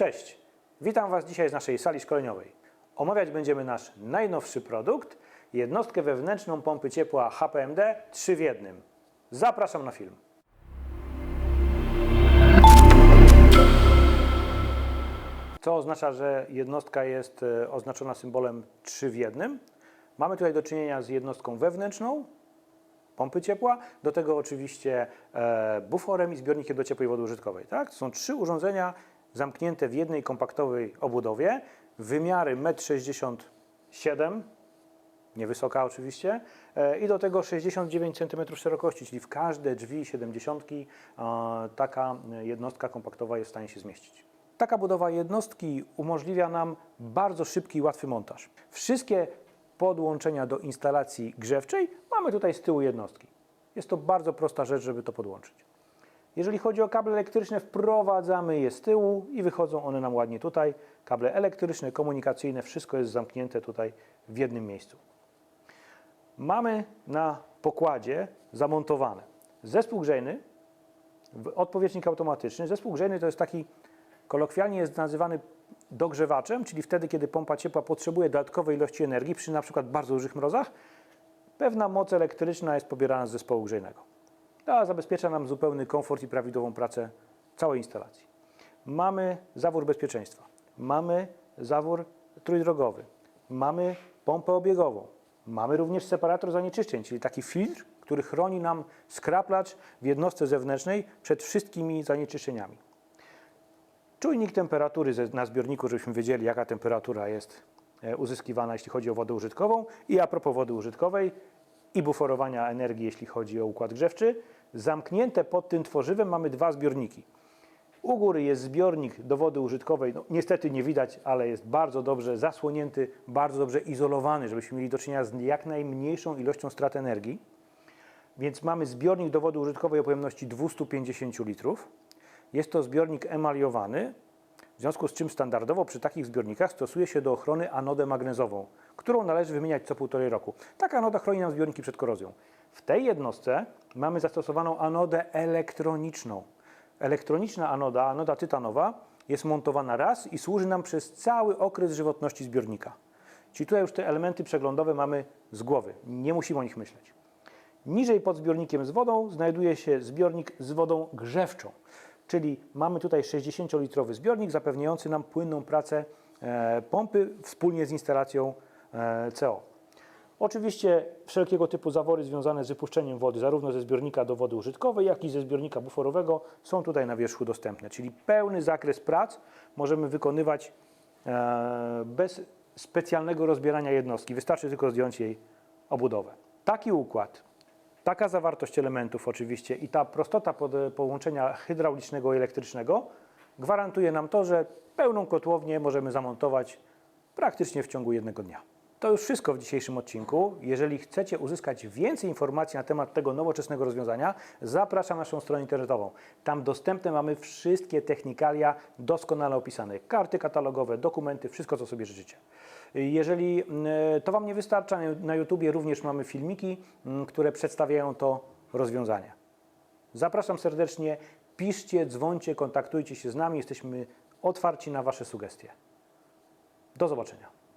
Cześć, witam Was dzisiaj z naszej sali szkoleniowej. Omawiać będziemy nasz najnowszy produkt, jednostkę wewnętrzną pompy ciepła HPMD 3 w 1. Zapraszam na film. Co oznacza, że jednostka jest e, oznaczona symbolem 3 w 1. Mamy tutaj do czynienia z jednostką wewnętrzną, pompy ciepła, do tego oczywiście e, buforem i zbiornikiem do ciepłej wody użytkowej. Tak? To są trzy urządzenia zamknięte w jednej kompaktowej obudowie, wymiary 1,67 m, niewysoka oczywiście, e, i do tego 69 cm szerokości, czyli w każde drzwi 70 e, taka jednostka kompaktowa jest w stanie się zmieścić. Taka budowa jednostki umożliwia nam bardzo szybki i łatwy montaż. Wszystkie podłączenia do instalacji grzewczej mamy tutaj z tyłu jednostki. Jest to bardzo prosta rzecz, żeby to podłączyć. Jeżeli chodzi o kable elektryczne, wprowadzamy je z tyłu i wychodzą one nam ładnie tutaj. Kable elektryczne, komunikacyjne, wszystko jest zamknięte tutaj w jednym miejscu. Mamy na pokładzie zamontowane zespół grzejny, odpowietrznik automatyczny. Zespół grzejny to jest taki, kolokwialnie jest nazywany dogrzewaczem, czyli wtedy, kiedy pompa ciepła potrzebuje dodatkowej ilości energii przy na przykład bardzo dużych mrozach, pewna moc elektryczna jest pobierana z zespołu grzejnego. To zabezpiecza nam zupełny komfort i prawidłową pracę całej instalacji. Mamy zawór bezpieczeństwa, mamy zawór trójdrogowy, mamy pompę obiegową, mamy również separator zanieczyszczeń, czyli taki filtr, który chroni nam skraplacz w jednostce zewnętrznej przed wszystkimi zanieczyszczeniami. Czujnik temperatury na zbiorniku, żebyśmy wiedzieli, jaka temperatura jest e, uzyskiwana, jeśli chodzi o wodę użytkową. I a propos wody użytkowej i buforowania energii, jeśli chodzi o układ grzewczy, zamknięte pod tym tworzywem mamy dwa zbiorniki. U góry jest zbiornik do wody użytkowej, no, niestety nie widać, ale jest bardzo dobrze zasłonięty, bardzo dobrze izolowany, żebyśmy mieli do czynienia z jak najmniejszą ilością strat energii. Więc mamy zbiornik do wody użytkowej o pojemności 250 litrów. Jest to zbiornik emaliowany, w związku z czym standardowo przy takich zbiornikach stosuje się do ochrony anodę magnezową, którą należy wymieniać co półtorej roku. Taka anoda chroni nam zbiorniki przed korozją. W tej jednostce mamy zastosowaną anodę elektroniczną. Elektroniczna anoda, anoda tytanowa, jest montowana raz i służy nam przez cały okres żywotności zbiornika. Czyli tutaj już te elementy przeglądowe mamy z głowy, nie musimy o nich myśleć. Niżej pod zbiornikiem z wodą znajduje się zbiornik z wodą grzewczą, czyli mamy tutaj 60-litrowy zbiornik zapewniający nam płynną pracę e, pompy wspólnie z instalacją e, CO. Oczywiście wszelkiego typu zawory związane z wypuszczeniem wody, zarówno ze zbiornika do wody użytkowej, jak i ze zbiornika buforowego, są tutaj na wierzchu dostępne. Czyli pełny zakres prac możemy wykonywać e, bez specjalnego rozbierania jednostki. Wystarczy tylko zdjąć jej obudowę. Taki układ, taka zawartość elementów oczywiście i ta prostota połączenia hydraulicznego i elektrycznego gwarantuje nam to, że pełną kotłownię możemy zamontować praktycznie w ciągu jednego dnia. To już wszystko w dzisiejszym odcinku. Jeżeli chcecie uzyskać więcej informacji na temat tego nowoczesnego rozwiązania, zapraszam na naszą stronę internetową. Tam dostępne mamy wszystkie technikalia doskonale opisane. Karty katalogowe, dokumenty, wszystko co sobie życzycie. Jeżeli mm, to Wam nie wystarcza, na YouTubie również mamy filmiki, mm, które przedstawiają to rozwiązanie. Zapraszam serdecznie, piszcie, dzwońcie, kontaktujcie się z nami, jesteśmy otwarci na Wasze sugestie. Do zobaczenia.